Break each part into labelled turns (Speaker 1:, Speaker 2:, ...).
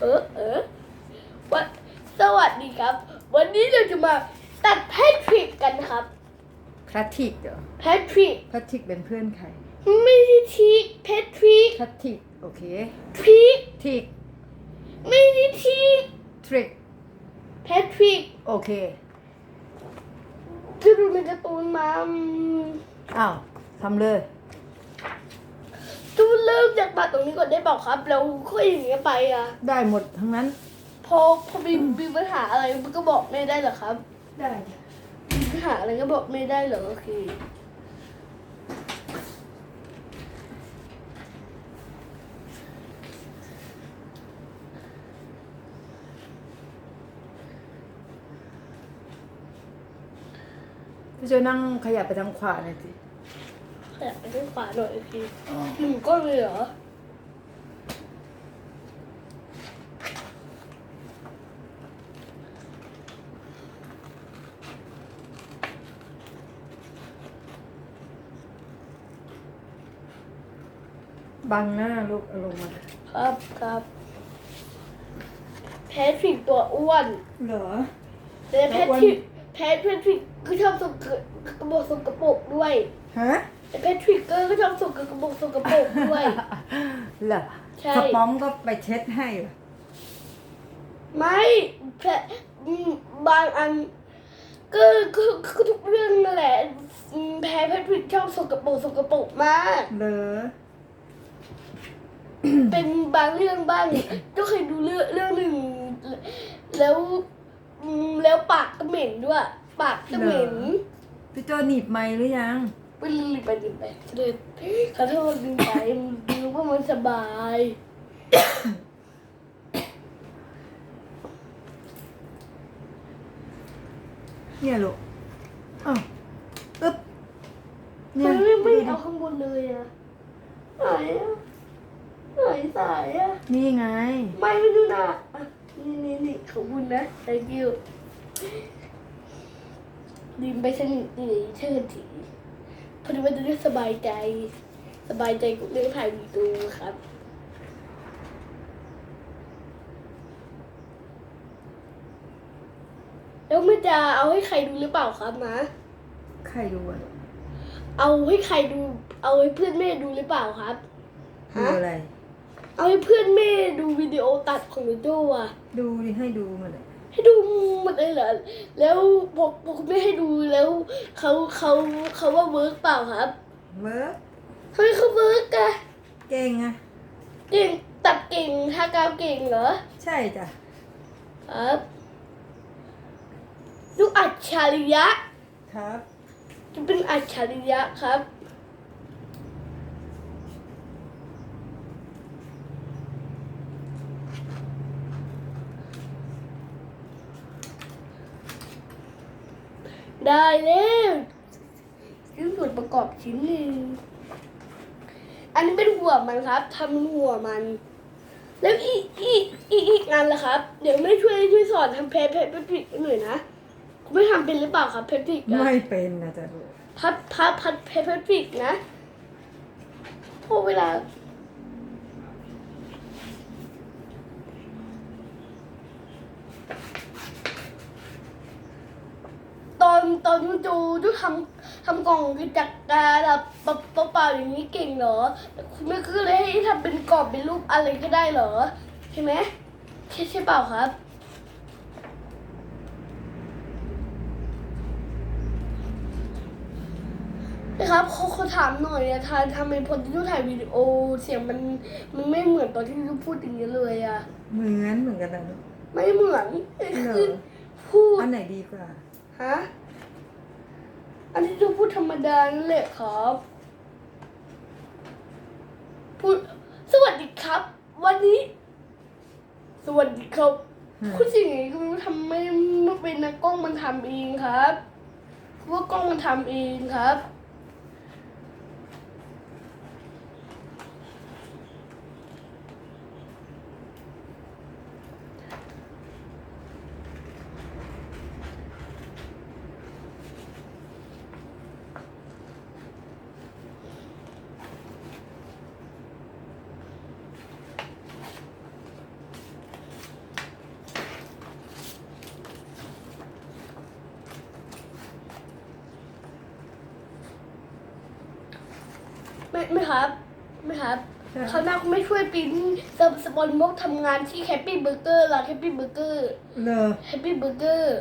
Speaker 1: เออเออวันสวัสดีครับ วันนี้เราจะมาตัดแพทริกกันครับ
Speaker 2: แพทริกเหรอ
Speaker 1: แพทริก
Speaker 2: แพทริกเป็นเพื่อนใคร
Speaker 1: ไม่ใช่ทีแพทริก
Speaker 2: แพทริกโอเค
Speaker 1: ทริก
Speaker 2: ทริก
Speaker 1: ไม่ใช่ที
Speaker 2: ทริก
Speaker 1: แพทริก
Speaker 2: โอเค
Speaker 1: จะดูในการ์ตูนมาอืม
Speaker 2: อ้าวทำเลย
Speaker 1: ดู เริ่มจากตัดตรงนี้ก่อนได้เปล่าครับแล้วค่อยอย่างเงี้ยไปอะ
Speaker 2: ได้หมดทั้งนั้น
Speaker 1: พอพอมีมีปัญหาอะไรมันก็บอกไม่ได้เหรอครับ
Speaker 2: ได้
Speaker 1: มีปัญหาอะไรก็บอกไม่ได้เหรอโอเค
Speaker 2: พี่จะนั่งขยับไปทางขวาหน่อยสิ
Speaker 1: ขยับไปด้านขวาหน่อยโอเคหนึ่งก้อนเลยเหรอ
Speaker 2: บังหน้าลูกเอาลงมา
Speaker 1: ครับครับแพทริกตัวอ้วน
Speaker 2: เหรอ
Speaker 1: แต่แพทริกแพทริกก็ชอบสกกระบอกสกปรกด้วย
Speaker 2: ฮะ
Speaker 1: แต่แพทริกก็ชอบสกกระบอกสกปรกด้วย
Speaker 2: เหรอ
Speaker 1: ใช่
Speaker 2: สปอมก็ไปเช็ดให้เหรอ
Speaker 1: ไม่แพทอืมบางอันก็ก็ก็ทุกเรื่องนั่นแหละอืมแพทริกชอบสกปรกสกปรกมาก
Speaker 2: เหรอ
Speaker 1: เป็นบางเรื่องบ้าง ก็เคยดูเรื่องเรื่องหนึ่ง แล้วอืมแล้วปากก็เหม็นด้วย ปากก็เหม็น
Speaker 2: พี่โจหนีบไม้หรือยัง
Speaker 1: ไปรีบไปรีบไปเลยขอโทษลืมไปลืมว่ามันสบาย
Speaker 2: เนี่ยลูกอ้าวอึ๊บ
Speaker 1: มันไม่ไม่
Speaker 2: ดูดิ
Speaker 1: เอาข้างบนเลยอะไหนอะไหนสายอะ
Speaker 2: นี่ไง
Speaker 1: ไม่ไม่ดูนะอะนี่นี่นี่ขอบคุณนะ thank you ลืมไปสนิทนี่เชิญที พอดีว่าจะได้สบายใจ สบายใจกับเรื่องถ่ายวีดีโอครับแล้วมันจะเอาให้ใครดูหรือเปล่าครับนะ
Speaker 2: ใครดูอะ
Speaker 1: เอาให้ใครดู เอาให้เพื่อนแม่ดูหรือเปล่าครับ
Speaker 2: ดูอะไร
Speaker 1: เอาให้เพื่อนแม่ดูวิดีโอตัดของโนโจอะ
Speaker 2: ดูดิให้ดูมาเลย
Speaker 1: ให้ดูหมดเลยเหรอแล้วบอกบอกไม่ให้ดูแล้วเขาเขาเขาว่าเวิร์กเปล่าครับ
Speaker 2: เวิร์ก
Speaker 1: ทำไมเขาเวิร์กอะ
Speaker 2: เก่งอะ
Speaker 1: เก่งตัดเก่งทากาวเก่งเหรอ
Speaker 2: ใช่จ้ะ
Speaker 1: ครับลูกอัจฉริยะ
Speaker 2: ครับ
Speaker 1: จะเป็นอัจฉริยะครับ ได้แล้วชิ้นส่วนประกอบชิ้นหนึ่งอันนี้เป็นหัวมันครับทำเป็นหัวมัน แล้วอีกอีกอีกอีกงานละครับ เดี๋ยวไม่ช่วยช่วยสอนทำเพจเพจเพจผิดหน่อยนะคุณไม่ทำเป็นหรือเปล่าครับเพจผิด
Speaker 2: ไม่เป็นนะจ๊ะลูก
Speaker 1: พัดพัดพัดเพปเปอร์ฟิกนะพอเวลา ตอนตอนจูจู ทำทำกล่องจากกาแบบเปล่าๆอย่างนี้เก่งเหรอคุณแม่ก็เลยให้ทำเป็นกรอบเป็นรูปอะไรก็ได้เหรอใช่ไหมใช่ใช่เปล่าครับนะครับเขาเขาถามหน่อยอะทานทำไมพอที่ดูถ่ายวิดีโอเสียงมันมันไม่เหมือนตอนที่ดูพูดอย่างนี้เลยอะ
Speaker 2: เหมือนเหมือนกันนะลูก
Speaker 1: ไม่เหมือน
Speaker 2: เหรอ
Speaker 1: คือพูด
Speaker 2: อันไหนดีกว่า
Speaker 1: ฮะ อันที่ดูพูดธรรมดานั่นแหละครับ พูดสวัสดีครับ วันนี้ สวัสดีครับ
Speaker 2: อืม
Speaker 1: พูดสิ่างนี้ก็ไม่รู้ทำไม่ไม่เป็นนะกล้องมันทำเองครับเพราะว่ากล้องมันทำเองครับ ไม่ครับไม่ครับ
Speaker 2: ใช่
Speaker 1: เขาวหน้าคุณไม่ช่วยปริ้นสปสปอนบ็อกทำงานที่แฮปปี้เบอร์เกอร์ร้านแฮปปี้เบอร์เกอร์
Speaker 2: เลอ
Speaker 1: แฮปปี้เบอร์เกอร์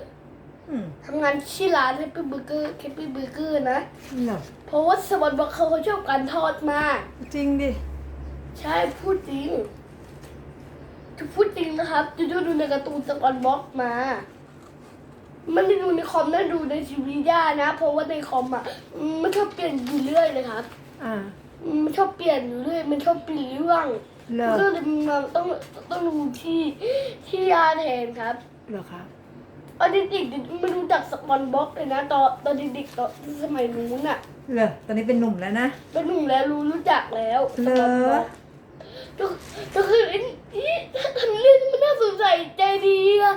Speaker 2: อืม
Speaker 1: ทำงานที่ร้านแฮปปี้เบอร์เกอร์แฮปปี้เบอร์เกอร์นะ
Speaker 2: เหรอ
Speaker 1: เพราะว่าสปอนบ็อกเขาเขาชอบการทอดมาก
Speaker 2: จริงดิ
Speaker 1: ใช่พูดจริงจะพูดจริงนะครับจะดูดูในการ์ตูนสปอนบ็อกมามันไม่ดูในคอมนะดูในทีวีได้นะ เพราะว่าในคอมอะมันชอบเปลี่ยนอยู่เรื่อยเลยครับ
Speaker 2: อ่า
Speaker 1: มันชอบเปลี่ยนอยู่เรื่อยมันชอบเปลี่ยนเรื่อง
Speaker 2: เลอ
Speaker 1: ก็เลยมาต้องต้องดูที่ที่ยาแทนครับ
Speaker 2: เหรอครับ
Speaker 1: ตอนเด็กๆไม่รู้จักสปอนบ็อกเลยนะตอนตอนเด็กๆตอนสมัยนู้นอะ
Speaker 2: เหรอตอนนี้เป็นหนุ่มแล้วนะ
Speaker 1: เป็นหนุ่มแล้วรู้รู้จักแล้ว
Speaker 2: เหรอ
Speaker 1: ก็ก็คือไอ้นี่ทำเรื่องที่มันน่าสงสัยใจดีอะ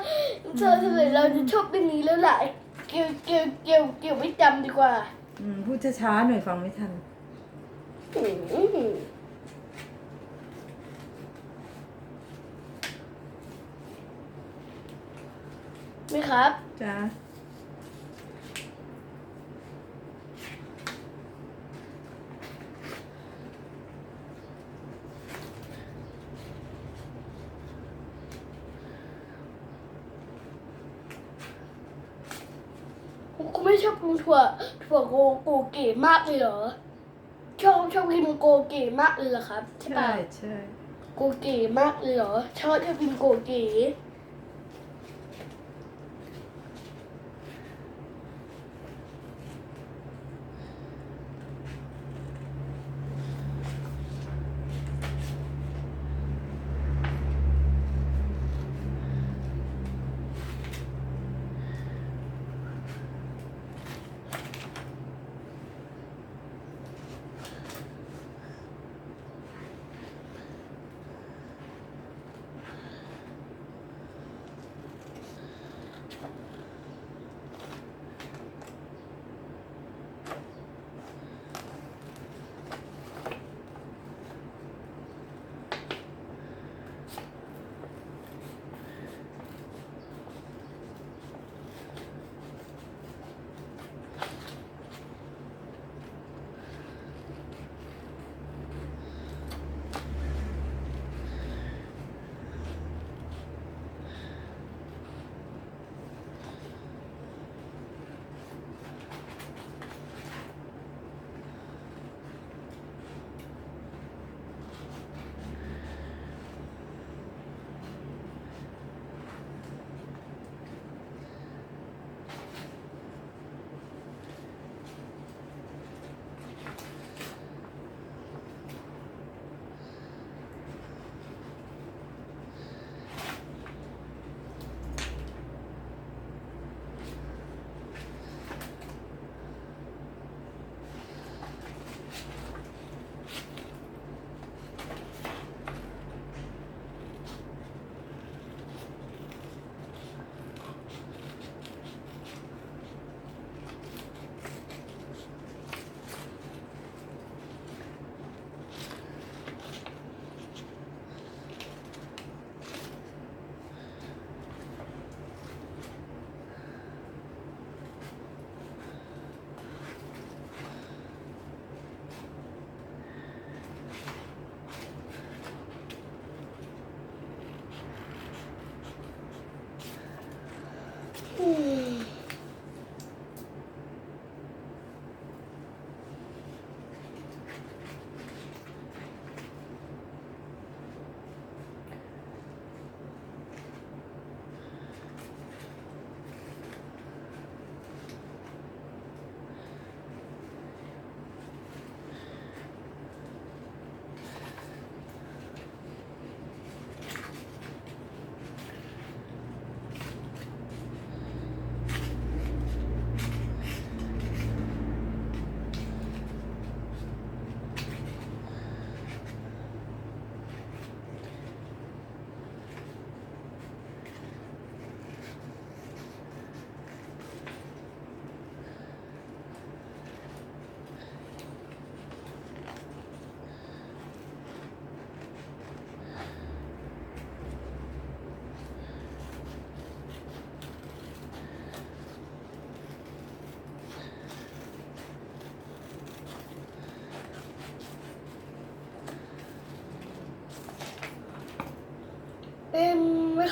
Speaker 1: เธอเธอเราจะชอบเรื่องนี้แล้วแหละเกี่ยวเกี่ยวเกี่ยวเกี่ยวไม่จำดีกว่า
Speaker 2: อืมพูดช้าๆหน่อยฟังไม่ทัน
Speaker 1: อืม ไหมครับ
Speaker 2: จ้า
Speaker 1: กูไม่ชอบกินถั่วถั่วโกโกเก๋มากเลยเหรอ ชอบชอบกินโกเก๋มากเลยเหรอครับใช่
Speaker 2: ใช่
Speaker 1: ปะ
Speaker 2: ใช่
Speaker 1: โกเก๋มากเลยเหรอชอบชอบกินโกเก๋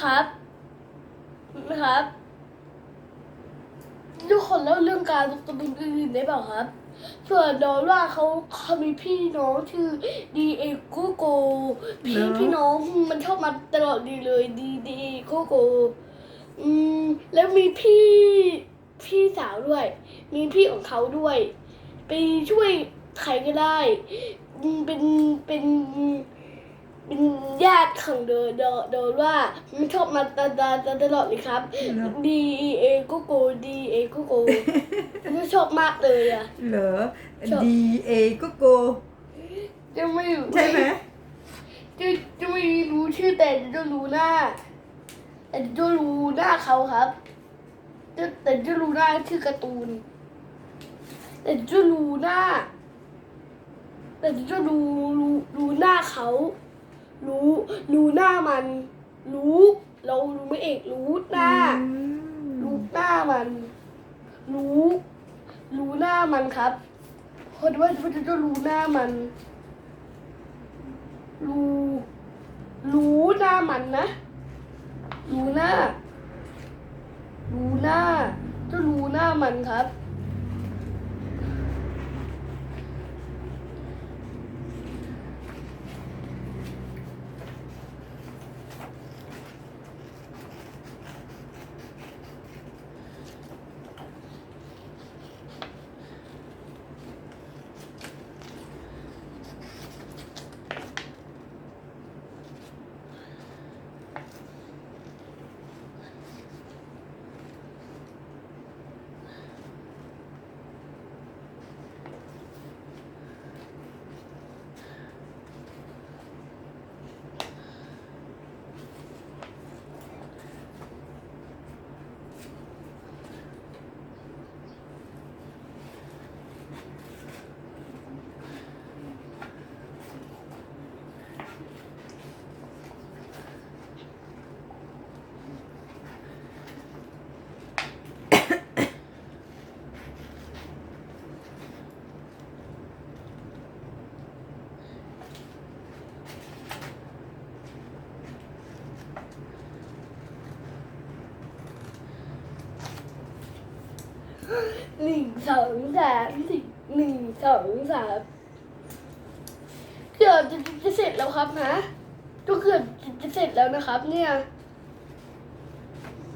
Speaker 1: ครับไหมครับ ทุกคนเล่าเรื่องการตัวเป็นอื่นได้เปล่าครับ ส่วนโดนว่าเขาเขามีพี่น้องชื่อดีเอโกโก พี่พี่น้องมันชอบมาตลอดดีเลยดีดีเอโกโก อืม แล้วมีพี่พี่สาวด้วย มีพี่ของเขาด้วย ไปช่วยใครก็ได้ เป็นเป็น เป็นญาติของเดอเดอเดอว่ามันชอบมาตาตาตาตลอดเลยครับ
Speaker 2: เหรอ
Speaker 1: D A ก็โก D A ก็โกไม่ชอบมากเลยอะ
Speaker 2: เหรอ
Speaker 1: ชอบ
Speaker 2: D A ก็โก
Speaker 1: จะไม่รู้
Speaker 2: ใช่ไหม
Speaker 1: จะจะไม่รู้ชื่อแต่จะรู้หน้าแต่จะรู้หน้าเขาครับจะแต่จะรู้หน้าชื่อการ์ตูน แต่จะรู้หน้า แต่จะรู้รู้รู้หน้าเขา รู้รู้หน้ามัน รู้เรารู้ไม่เอกรู้หน้า
Speaker 2: อืม
Speaker 1: รู้หน้ามัน รู้ รู้หน้ามันครับคนว่าจะจะรู้หน้ามัน รู้รู้หน้ามันนะ รู้หน้า รู้หน้าจะรู้หน้ามันครับ หนึ่งสองสามสี่หนึ่งสองสามเกือบจะจะเสร็จแล้วครับนะก็เกือบจะจะเสร็จแล้วนะครับ เนี่ย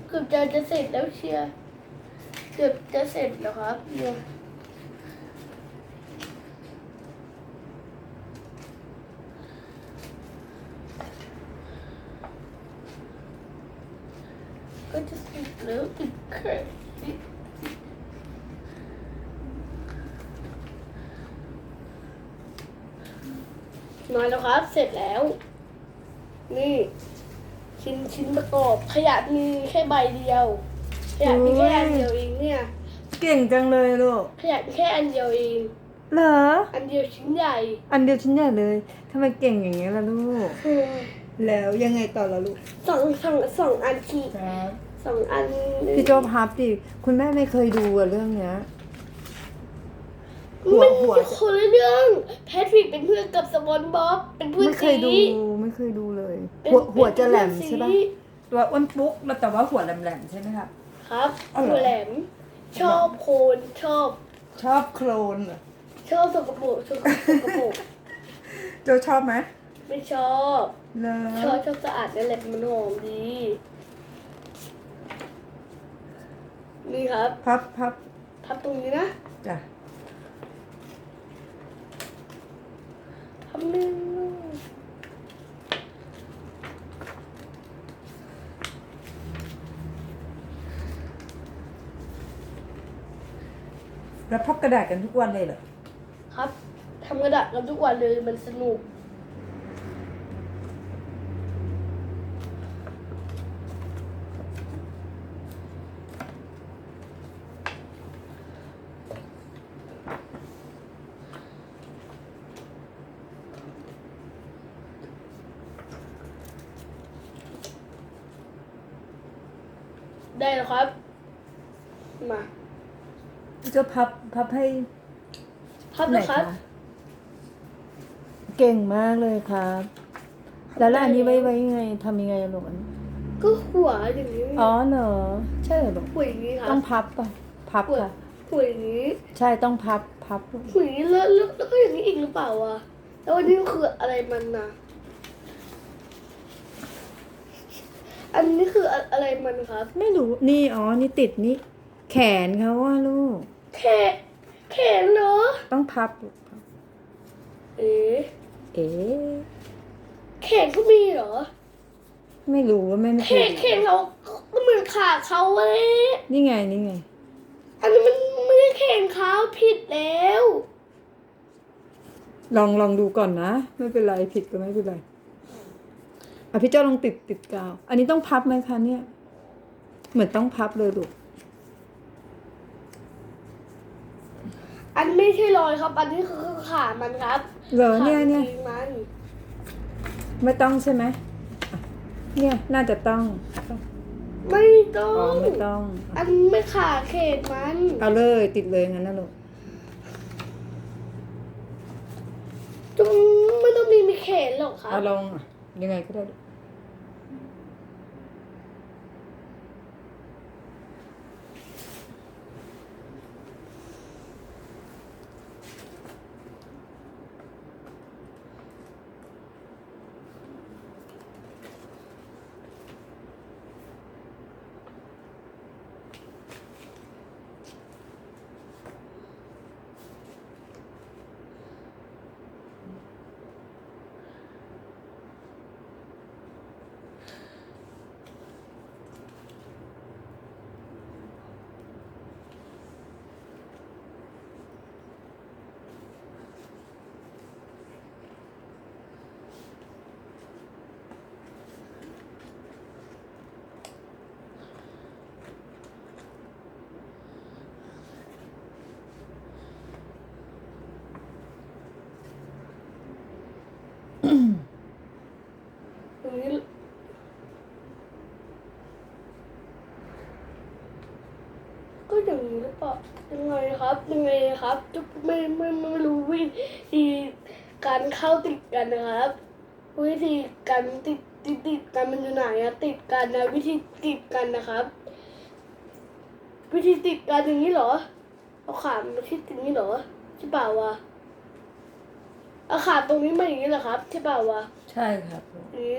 Speaker 1: เกือบจะจะเสร็จแล้วเชียร์เกือบจะเสร็จแล้วครับเนี่ยก็จะเสร็จแล้วติดเครื่อง มา แล้วครับ เสร็จแล้ว นี่ ชิ้นชิ้นประกอบ ขยะมีแค่ใบเดียว ขยะมีแค่อันเดียวเองเนี่ย
Speaker 2: เก่งจังเลยลูก
Speaker 1: ขยะมีแค่อันเดียวเอง
Speaker 2: เหรอ
Speaker 1: อันเดียวชิ้นใหญ่
Speaker 2: อันเดียวชิ้นใหญ่เลยทำไมเก่งอย่างนี้ล่ะลูก
Speaker 1: อืม
Speaker 2: แล้วยังไงต่อล่ะลูก
Speaker 1: สองสองสองอันที
Speaker 2: ครับ
Speaker 1: สองอัน
Speaker 2: พี่โจพับดิคุณแม่ไม่เคยดูอะเรื่องเนี้ย หัว
Speaker 1: มัน
Speaker 2: หัว
Speaker 1: คนละเรื่องแพทริกเป็นเพื่อนกับสปอนบ๊อบเป็นเพื่อน
Speaker 2: ไม่เคยดู
Speaker 1: สี
Speaker 2: ไม่เคยดูเลย
Speaker 1: เป็น
Speaker 2: หัวหัวจะแหลม
Speaker 1: เป็น
Speaker 2: ใช่
Speaker 1: เพื่
Speaker 2: ปะ
Speaker 1: อนสี
Speaker 2: ตัวอ้วนปุ๊กแล้วแต่ว่าหัวแหลมๆใช่ไหมครับ
Speaker 1: ครับ
Speaker 2: อ๋อเหรอ
Speaker 1: หัวแหลม ชอบโคนชอบ
Speaker 2: ชอบโคลนเหรอ
Speaker 1: ชอบสกปรกชอบสกปรก
Speaker 2: โจชอบไหม
Speaker 1: ไม่ชอบ
Speaker 2: เล
Speaker 1: ชอบชอบสะอาดนั่นแหละมันหอมดี นี่ครับ
Speaker 2: พับพับ
Speaker 1: ทับตรงนี้นะ
Speaker 2: จ้ะ
Speaker 1: ทับหนึ่ง
Speaker 2: แล้วพับกระดาษกันทุกวันเลยเหรอ
Speaker 1: ครับทำกระดาษกันทุกวันเลยมันสนุก ได้แล้วครับ มา
Speaker 2: โจพับพับให้
Speaker 1: พับ
Speaker 2: ไหน
Speaker 1: นะครับ
Speaker 2: คะเก่งมากเลยครับแล้วแล้วอันนี้ไว้ไว้ยังไงทำยังไงอะลูกอันนี้
Speaker 1: ก็หัวอย่างนี้
Speaker 2: อ๋อเหรอใช่เหรอลูก
Speaker 1: หัวอย่างนี้ครั
Speaker 2: ต้
Speaker 1: บ
Speaker 2: องพับป่ะพับ
Speaker 1: หัว
Speaker 2: ค่ะ
Speaker 1: หัวอย่างนี้
Speaker 2: ใช่ต้องพับพับลูก
Speaker 1: หัวอย่างนี้แล้วแล้วแล้วก็อย่างนี้อีกหรือเปล่าวะแล้วอันนี้คืออะไรมันนะอันนี้คืออะอะไรมันครับ
Speaker 2: ไม่รู้นี่อ๋อนี่ติดนี่แขนเขาว่าลูก
Speaker 1: แขนแขนเหรอ
Speaker 2: ต้องพับ
Speaker 1: เอ๊ะ
Speaker 2: เอ๊ะ
Speaker 1: แขนเขามีเหรอ
Speaker 2: ไม่รู้ว่าแม่ไม่
Speaker 1: แข
Speaker 2: เคย
Speaker 1: นแขนเขาก็เหมือนขาเขาเลย
Speaker 2: นี่ไงนี่ไง
Speaker 1: อันนี้มันไม่ใช่แขนเขาผิดแล้ว
Speaker 2: ลองลองดูก่อนนะ ไม่เป็นไรผิดก็ไม่เป็นไรอะพี่เจ้าลองติดติดกาว อันนี้ต้องพับไหมคะเนี่ย เหมือนต้องพับเลยลูก
Speaker 1: อันไม่ใช่รอยครับ อันนี้คือขามันครับ
Speaker 2: เหรอเนี่ยเนี่ย
Speaker 1: ขาจริงมัน
Speaker 2: ไม่ต้องใช่ไหมอะเนี่ยน่าจะต้อง
Speaker 1: ไม่ต้อ
Speaker 2: อ๋อง ไม่ต้อง
Speaker 1: อันไม่ขาเขตมัน
Speaker 2: เอาเลยติดเลยงั้นนะลูก
Speaker 1: จงไม่ต้องมีมีเขนหรอกครั
Speaker 2: เอา
Speaker 1: บ
Speaker 2: ลองอะยังไงก็ได้ลูก
Speaker 1: งนี้หรือเปล่ายังไงครับ ยังไงครับจะไม่ไม่ไม่ไม่รู้วิธีการเข้าติดกันนะครับ วิธีการติดติดติดกันมันอยู่ไหนอะติดกันนะวิธีติดกันนะครับ วิธีติดกันอย่างนี้เหรอเอาขามาที่ตรงนี้เหรอใช่เปล่าวะเอาขาตรงนี้มาอย่างนี้เหรอครับใช่เปล่าวะ
Speaker 2: ใช่ครับลูก
Speaker 1: นี่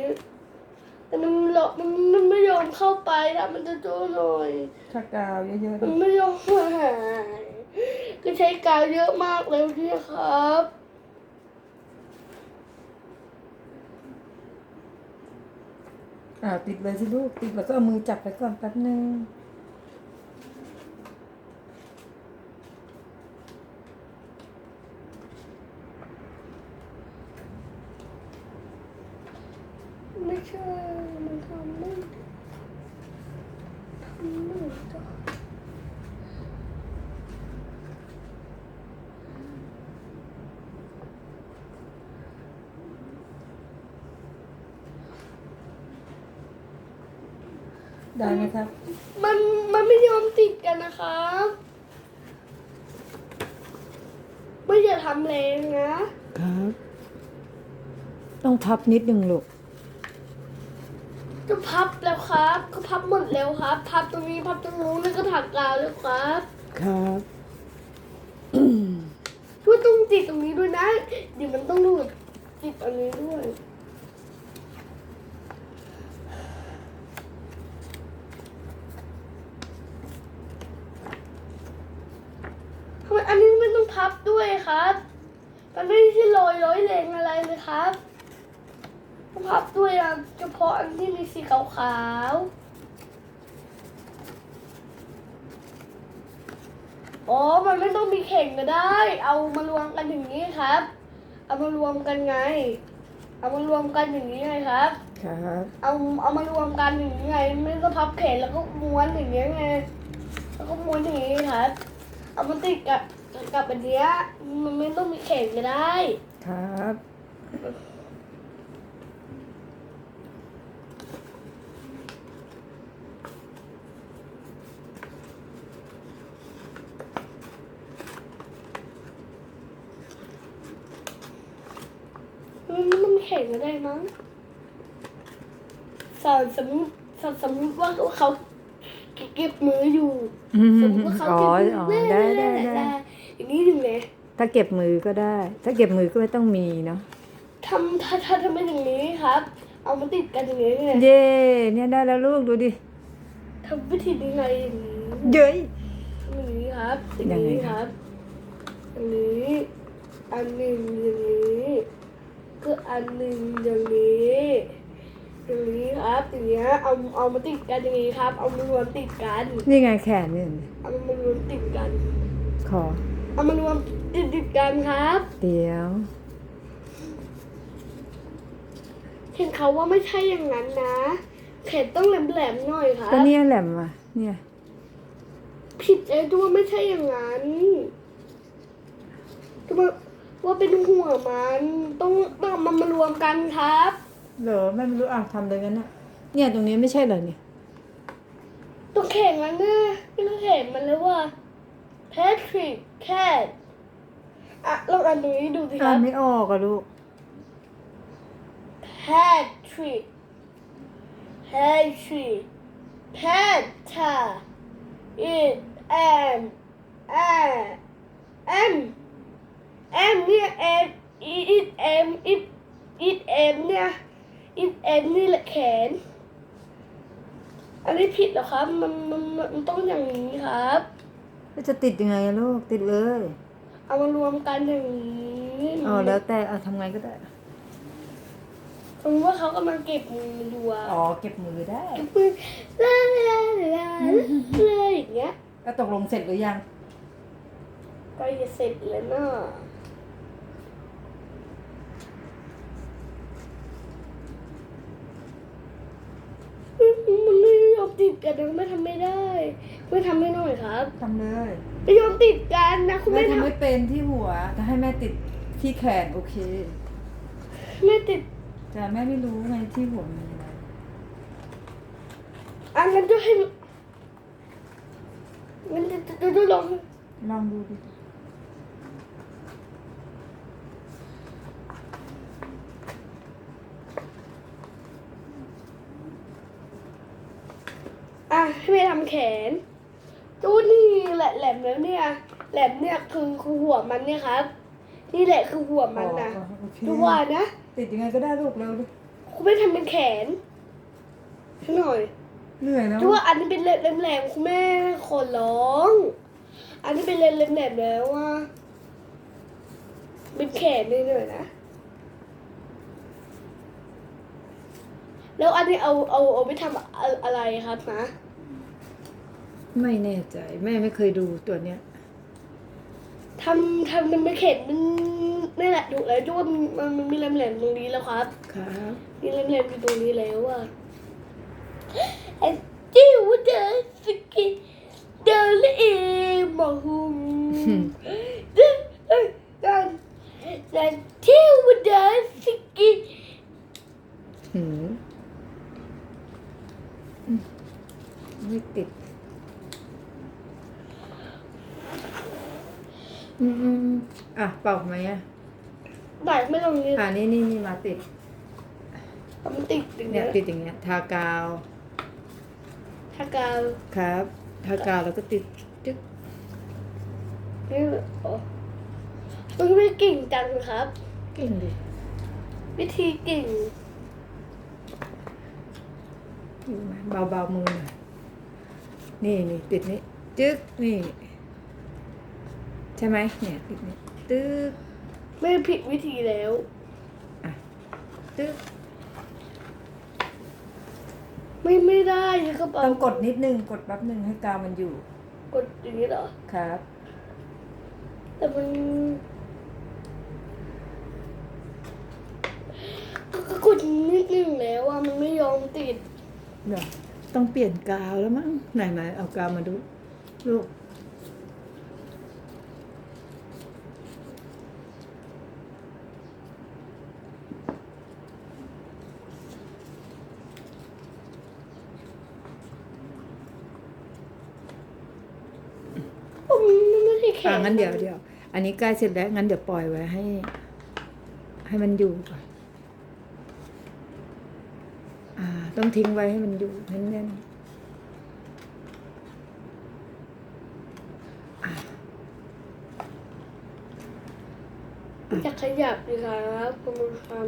Speaker 1: แต่มันหลอกมันมันไม่ยอมเข้าไปอะมันจะโจ้หน่อย
Speaker 2: ถ้ากาวเยอะๆ
Speaker 1: มั
Speaker 2: ลู
Speaker 1: น
Speaker 2: ก
Speaker 1: ไม่ยอมหายก็ใช้กาวเยอะมากเลยพี่ครับ
Speaker 2: อ่าติดเลยสิลูกติดแล้วก็เอามือจับไปก่อนแป๊บนึง
Speaker 1: ไม่ใช่ มันทำไม่ทำไม่ได้
Speaker 2: ได้ไหมครับ
Speaker 1: มันมันไม่ยอมติดกันนะครับไม่อย่าทำแรงนะ
Speaker 2: ครับ ต้องพับนิดนึงลูก
Speaker 1: ก็พับแล้วครับก็พับหมดแล้วครับ พับตรงนี้พับตรงนู้นแล้วก็ถักกาวแล้วครับ
Speaker 2: ครับ
Speaker 1: ช่วยต้องติดตรงนี้ด้วยนะเดี๋ยวมันต้องหลุดติดอันนี้ด้วยทำไมอันนี้ไม่ต้องพับด้วยครับ มันไม่ใช่รอยร้อยแรงอะไรเลย ครับต้องพับด้วยอะเฉพาะอันที่มีสีขาวๆอ๋อ มันไม่ต้องมีเข่งก็ได้ เอามารวมกันอย่างนี้ครับ เอามารวมกันไง เอามารวมกันอย่างนี้ไงครับ
Speaker 2: ครับ
Speaker 1: เอาเอามารวมกันอย่างนี้ไงไม่ก็พับแขนแล้วก็ม้วนอย่างเงี้ยไง แล้วก็ม้วนอย่างนี้ครับ เอามาติดกับกับอันเนี้ยมันไม่ต้องมีแขนก็ได้
Speaker 2: ครับ
Speaker 1: มันไม่ต้องมีแขนก็ได้มั้งสอนสมมติสอนสมมติว่าเขาเก็บมืออยู่
Speaker 2: อืม
Speaker 1: สมมติว่าเขา
Speaker 2: อ๋อ
Speaker 1: เก็บ
Speaker 2: อ๋อ
Speaker 1: มือ
Speaker 2: ได้ได้ได้
Speaker 1: อย่างนี้ถึงไหม
Speaker 2: ถ้าเก็บมือก็ได้ ถ้าเก็บมือก็ไม่ต้องมีเนาะ
Speaker 1: ทำถ้าถ้าทำเป็นอย่างนี้ครับ เอามาติดกันอย่างนี้ไง
Speaker 2: เย่เนี่ยได้แล้วลูกดูดิ
Speaker 1: ทำวิธียังไงอย่างนี้
Speaker 2: เย้ย
Speaker 1: อย่างนี้ครับอย่าง
Speaker 2: ยังไง
Speaker 1: นี้
Speaker 2: ค
Speaker 1: ค
Speaker 2: รั
Speaker 1: รับบอันนี้อันหนึ่งอย่างนี้ก็อันหนึ่งอย่างนี้อย่างนี้ครับอย่างเงี้ยเอาเอามาติดกันอย่างนี้ครับ เอามารวมติดกัน
Speaker 2: นี่ไงแขนเนี่ย
Speaker 1: เอามารวมติดกัน
Speaker 2: คอ
Speaker 1: เอามารวมติดติดกันครับ
Speaker 2: เดี๋ยว
Speaker 1: เห็นเขาว่าไม่ใช่อย่างนั้นนะแขนต้องแหลมๆหน่อยครับ
Speaker 2: ก็เนี่ยแหลมอะ เนี่ย
Speaker 1: ผิดเองด้วยไม่ใช่อย่างนั้นก็ว่าว่าเป็นหัวมัน ต้องต้องเอามันมารวมกันครับ
Speaker 2: เหรอไม่รู้อะทำเลยงั้นอะเนี่ยตรงนี้ไม่ใช่เหรอเนี่ย
Speaker 1: ต้องแข่งมันนะไม่ต้องแข่งมันเลยว่าแพทริกแคทอะลองอ่านตรงนี้ดูสิค
Speaker 2: อ่า
Speaker 1: รั
Speaker 2: น
Speaker 1: บ
Speaker 2: ไม่ออกอะลูก
Speaker 1: แพทริกแพทริกแพทาอิดแอมแอแอมแอมเนี่ยแอมอิดแอมอิดอิดแอมเนี่ยอิดแอมนี่แหละแขน อันนี้ผิดเหรอครับ มันมันมันต้องอย่างนี้ครับ
Speaker 2: แล้วจะติดยังไงอะลูกติดเลย
Speaker 1: เอามารวมกันอย่างนี้
Speaker 2: อ๋อแล้วแต่อะทำไงก็ได้
Speaker 1: สมมติว่าเขากำลังเก็บมือดูอะ
Speaker 2: อ๋อเก็บมือได้
Speaker 1: เก็บมือลาลาลาเลยอย่างเงี้ย
Speaker 2: ก็ตกลงเสร็จหรือยัง
Speaker 1: ใกล้จะเสร็จแล้วเนาะมันไม่ยอมติดกันนะไม่ทำไม่ได้ไม่ทำไม่หน่อยครับ
Speaker 2: ทำเลย
Speaker 1: ไม่ยอมติดกันนะคุณ
Speaker 2: แม่
Speaker 1: แม่
Speaker 2: ทำ
Speaker 1: ทำ
Speaker 2: ไม่เป็นที่หัวแต่ให้แม่ติดที่แขนโอเค
Speaker 1: ไม่ติด
Speaker 2: แต่แม่ไม่รู้ไงที่หัวมันอะไร
Speaker 1: อันนั้นจะให้มันจะจะจะลอง
Speaker 2: ลองดูดิ
Speaker 1: อะให้แม่ทำแขนตู้นี่แหละแหลมแล้วเนี่ยแหลมเนี่ยคือคือหัวมันเนี่ยครับ นี่แหละคือหัวมันนะ
Speaker 2: อ๋อโอเค
Speaker 1: ดูว่านะ
Speaker 2: ติดยังไงก็ได้ลูกเร็วดิ
Speaker 1: คุณไม่ทำเป็นแขนให้หน่อย
Speaker 2: เหนื่อยแล้ว
Speaker 1: ดูว่าอันนี้เป็นแหลมๆคุณแม่ขอร้อง อันนี้เป็นแหลมๆแล้วว่า เป็นแขนเลยหน่อยนะ แล้วอันนี้เอาเอาเอาไปทำอะอะไรครับนะ
Speaker 2: ไม่แน่ใจ แม่ไม่เคยดูตัวเนี้ย
Speaker 1: ทำทำมันไม่เข็ดมันนี่แหละถูกแล้วจุว่ามันมันมันมีแหลมๆตรงนี้แล้วครับ
Speaker 2: ครับ
Speaker 1: มีแหลมๆอยู่ตรงนี้แล้วอะไอ้จิ้วเดินสกิเดินเองมาหุมเดินเดินเดินเดินจิ้วเดินสกิ
Speaker 2: หืมอืมไม่ติด อืมอืมอืมอะ เป่าไหมอะ
Speaker 1: ได้ไม่ต้องนี้
Speaker 2: อ่านี่นี่นี่มาติด
Speaker 1: มันติดอย่าง
Speaker 2: เนี่
Speaker 1: เงี้
Speaker 2: ย
Speaker 1: ย
Speaker 2: ติดอย่างเงี้ย ทากาว
Speaker 1: ถ้ากาว
Speaker 2: ครับ ทากาวแล้วก็ติดจึ๊ก
Speaker 1: นี่โอ้มันไม่เก่งจังครับ
Speaker 2: เก่งดิ
Speaker 1: วิธีเก่ง
Speaker 2: อยู่ไหมเบาๆมือหน่อยนี่นี่ติดนี่จึ๊กนี่ ใช่ไหมเนี่ยติดนี่ ตึ๊ก
Speaker 1: ไม่ผิดวิธีแล้ว
Speaker 2: ตึ๊ก
Speaker 1: ไม่ไม่ได้ยังกระเป๋า
Speaker 2: ต้องกดนิดนึงกดแป๊บนึงให้กาวมันอยู่
Speaker 1: กดอย่างนี้เหรอ
Speaker 2: ครับ
Speaker 1: แต่มันก็ก็กดนิดนึงแล้วอะมันไม่ยอมติด
Speaker 2: เดี๋ยวต้องเปลี่ยนกาวแล้วมั้งไหนไหนเอากาวมาดูลูก
Speaker 1: มันไม่ใช่แข
Speaker 2: อ่าน งั้นเดี๋ยวเดี๋ยว อันนี้ใกล้เสร็จแล้ว งั้นเดี๋ยวปล่อยไว้ให้ ให้มันอยู่ก่อนอ่า ต้องทิ้งไว้ให้มันอยู่แน่นๆอะ
Speaker 1: จะขยับดีครับคุณผู้ชม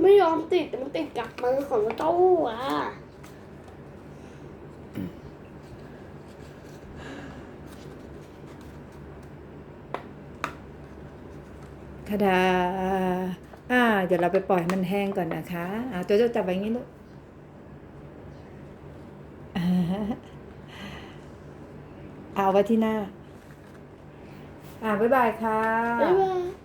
Speaker 1: ไม่ยอมติดมันติดกับมันของเต้าอะ
Speaker 2: ทดาอ่า เดี๋ยวเราไปปล่อยมันแห้งก่อนนะคะอ่าโจโจจับไว้งี้ลูกอ่าเอาไว้ที่หน้า อ่าบ๊ายบายค่ะ
Speaker 1: บ๊ายบาย